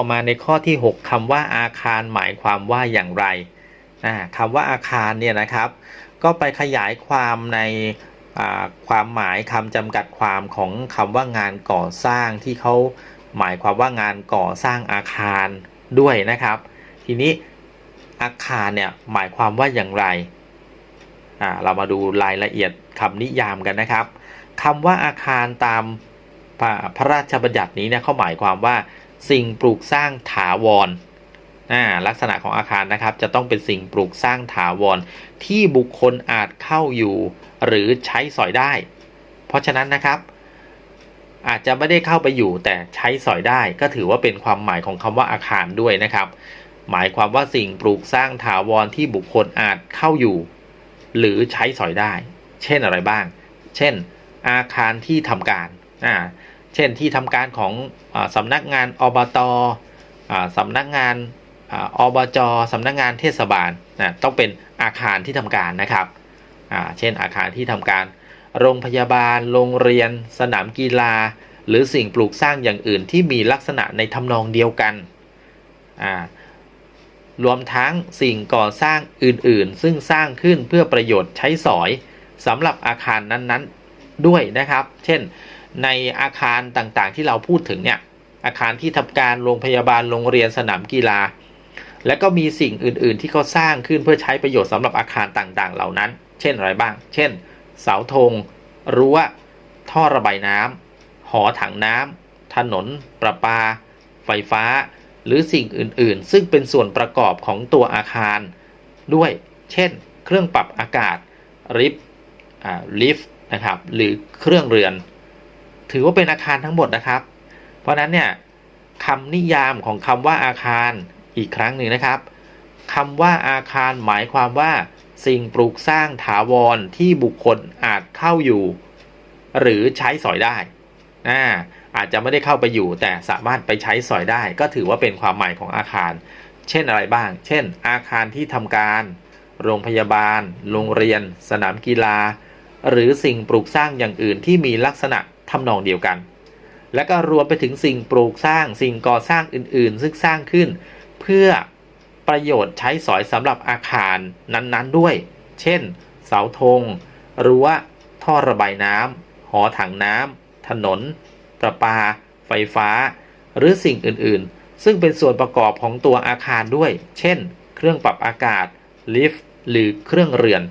ต่อมาในข้อที่ 6คำว่าอาคารหมายความว่าอย่างไรอ่าคำว่าอาคารเนี่ยนะครับ ก็ไปขยายความในความหมายคำจำกัดความของคำว่างานก่อสร้างที่เขาหมายความว่างานก่อสร้างอาคารด้วยนะครับ ทีนี้อาคารเนี่ยหมายความว่าอย่างไรเรามาดูรายละเอียดคำนิยามกันนะครับคำว่าอาคารตามพระราชบัญญัตินี้เนี่ยเขาหมายความว่า สิ่งปลูกสร้างถาวรลักษณะของอาคารนะครับ จะต้องเป็นสิ่งปลูกสร้างถาวร ที่บุคคลอาจเข้าอยู่ หรือใช้สอยได้ เพราะฉะนั้นนะครับ อาจจะไม่ได้เข้าไปอยู่แต่ใช้สอยได้ ก็ถือว่าเป็นความหมายของคำว่าอาคารด้วยนะครับ หมายความว่าสิ่งปลูกสร้างถาวรที่บุคคลอาจเข้าอยู่ หรือใช้สอยได้ เช่นอะไรบ้าง เช่น อาคารที่ทำการอ่า เช่นที่ทำการของอสำนักงานอบตอ่าสำนักงานอบจสำนักงานเทศบาลนะต้องเป็นอาคารที่ทำการนะครับ เช่นอาคารที่ทำการ โรงพยาบาล โรงเรียน สนามกีฬา หรือสิ่งปลูกสร้างอย่างอื่นที่มีลักษณะในทำนองเดียวกัน รวมทั้งสิ่งก่อสร้างอื่นๆ ซึ่งสร้างขึ้นเพื่อประโยชน์ใช้สอยสำหรับอาคารนั้นๆด้วยนะครับ เช่น ในอาคารต่างๆ ที่เราพูดถึงเนี่ยอาคารที่ทำการโรงพยาบาลโรงเรียนสนามกีฬา และก็มีสิ่งอื่นๆ ที่เขาสร้างขึ้นเพื่อใช้ประโยชน์สำหรับอาคารต่างๆ เหล่านั้น เช่นอะไรบ้าง เช่น เสาธงรั้วท่อระบายน้ำหอถังน้ำถนน ประปา ไฟฟ้า หรือสิ่งอื่นๆ ซึ่งเป็นส่วนประกอบของตัวอาคาร ด้วย เช่น เครื่องปรับอากาศลิฟต์อ่าลิฟต์นะครับหรือเครื่องเรือน ถือว่าเป็นอาคารทั้งหมดนะครับ เพราะนั้นเนี่ยคำนิยามของคำว่าอาคารอีกครั้งหนึ่งนะครับคำว่าอาคารหมายความว่า สิ่งปลูกสร้างถาวรที่บุคคลอาจเข้าอยู่ หรือใช้สอยได้อ่าอาจจะไม่ได้เข้าไปอยู่แต่สามารถไปใช้สอยได้ ก็ถือว่าเป็นความหมายของอาคาร เช่นอะไรบ้าง เช่น อาคารที่ทำการ โรงพยาบาล โรงเรียน สนามกีฬา หรือสิ่งปลูกสร้างอย่างอื่นที่มีลักษณะ ทำนองเดียวกัน และก็รวมไปถึงสิ่งปลูกสร้างสิ่งก่อสร้างอื่นๆ ซึ่งสร้างขึ้น เพื่อประโยชน์ใช้สอยสำหรับอาคารนั้นๆด้วย เช่น เสาธงรั้วท่อระบายน้ำหอถังน้ำถนน ประปา ไฟฟ้า หรือสิ่งอื่นๆ ซึ่งเป็นส่วนประกอบของตัวอาคารด้วย เช่น เครื่องปรับอากาศ ลิฟต์ หรือเครื่องเรือน